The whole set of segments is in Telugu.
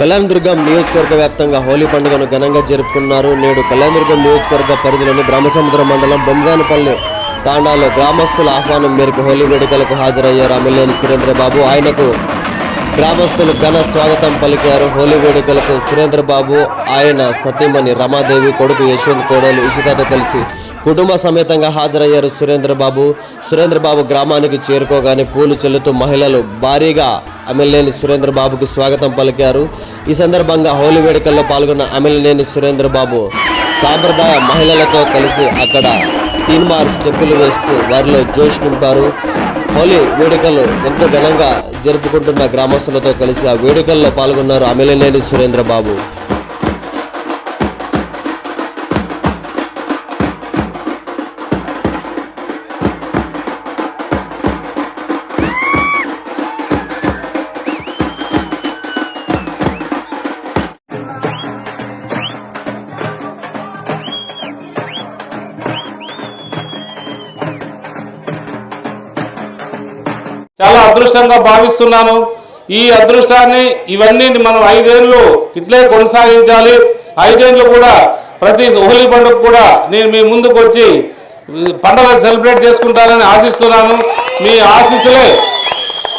కళ్యాణదుర్గం నియోజకవర్గ వ్యాప్తంగా హోలీ పండుగను ఘనంగా జరుపుకున్నారు నేడు కళ్యాణదుర్గం నియోజకవర్గ పరిధిలోని బ్రహ్మసముద్ర మండలం బొమ్గానపల్లి తాండాలో గ్రామస్తుల ఆహ్వానం మేరకు హోలీ వేడుకలకు హాజరయ్యారు ఎమ్మెల్యేని సురేంద్రబాబు. ఆయనకు గ్రామస్తులు ఘన స్వాగతం పలికారు. హోలీ వేడుకలకు సురేంద్రబాబు ఆయన సతీమణి రమాదేవి కొడుకు యశ్వంత్ కోడలు ఇషితతో కలిసి కుటుంబ సమేతంగా హాజరయ్యారు సురేంద్రబాబు. సురేంద్రబాబు గ్రామానికి చేరుకోగానే పూలు చెల్లుతూ మహిళలు భారీగా ఎమ్మెల్యేని సురేంద్రబాబుకు స్వాగతం పలికారు. ఈ సందర్భంగా హోలీ వేడుకల్లో పాల్గొన్న అమిలినేని సురేంద్రబాబు సాంప్రదాయ మహిళలతో కలిసి అక్కడ తీన్మార్ స్టెప్పులు వేస్తూ వారిలో జోష్ నింపారు. హోలీ వేడుకలు ఎంతో ఘనంగా జరుపుకుంటున్న గ్రామస్తులతో కలిసి ఆ వేడుకల్లో పాల్గొన్నారు అమిలినేని సురేంద్రబాబు. అదృష్టంగా భావిస్తున్నాను. ఈ అదృష్టాన్ని ఇవన్నీ మనం ఐదేళ్ళు ఇట్లే కొనసాగించాలి. ఐదేళ్ళు కూడా ప్రతి హోలీ పండుగ కూడా నేను మీ ముందుకు వచ్చి పండుగ సెలబ్రేట్ చేసుకుంటానని ఆశిస్తున్నాను. మీ ఆశీస్సులే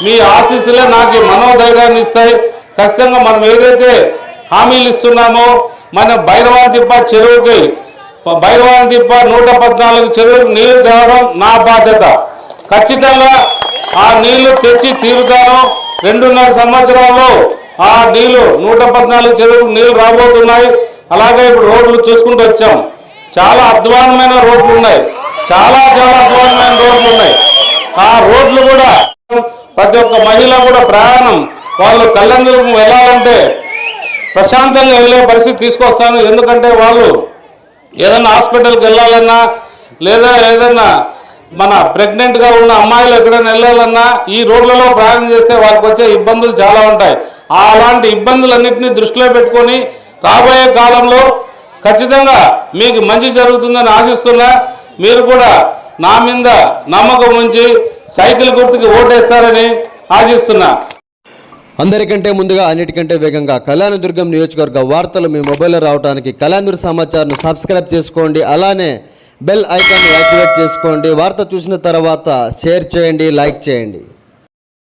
మీ ఆశీస్సులే నాకు మనోధైర్యాన్ని ఇస్తాయి. ఖచ్చితంగా మనం ఏదైతే హామీలు ఇస్తున్నామో మన భైరవాన్ తిప్ప చెరువుకి భైరవాన్ తిప్ప నూట పద్నాలుగు చెరువుకి నీళ్ళు తేవడం నా బాధ్యత. ఖచ్చితంగా ఆ నీళ్ళు తెచ్చి తీరుతాను రెండున్నర సంవత్సరంలో ఆ నీళ్ళు నూట పద్నాలుగు చెరువుకు నీళ్ళు రాబోతున్నాయి. అలాగే ఇప్పుడు రోడ్లు చూసుకుంటూ వచ్చాం. చాలా అధ్వానమైన రోడ్లు ఉన్నాయి. చాలా చాలా అధ్వానమైన రోడ్లు ఉన్నాయి. ఆ రోడ్లు కూడా ప్రతి ఒక్క మహిళ కూడా ప్రయాణం. వాళ్ళు కళ్ళందులకు వెళ్ళాలంటే ప్రశాంతంగా వెళ్ళే పరిస్థితి తీసుకొస్తాను. ఎందుకంటే వాళ్ళు ఏదైనా హాస్పిటల్కి వెళ్ళాలన్నా లేదా ఏదన్నా మన ప్రెగ్నెంట్గా ఉన్న అమ్మాయిలు ఎక్కడైనా వెళ్ళాలన్నా ఈ రోడ్లలో ప్రయాణం చేస్తే వాళ్ళకి వచ్చే ఇబ్బందులు చాలా ఉంటాయి. అలాంటి ఇబ్బందులన్నింటినీ దృష్టిలో పెట్టుకొని రాబోయే కాలంలో ఖచ్చితంగా మీకు మంచి జరుగుతుందని ఆశిస్తున్నా. మీరు కూడా నా మీద నమ్మకం ఉంచి సైకిల్ గుర్తుకి ఓటేస్తారని ఆశిస్తున్నా. అందరికంటే ముందుగా అన్నిటికంటే వేగంగా కళ్యాణదుర్గం నియోజకవర్గ వార్తలు మీ మొబైల్లో రావడానికి కళ్యాణదుర్గ సమాచారం సబ్స్క్రైబ్ చేసుకోండి. అలానే బెల్ ఐకాన్ యాక్టివేట్ చేసుకోండి. వార్త చూసిన తర్వాత షేర్ చేయండి లైక్ చేయండి.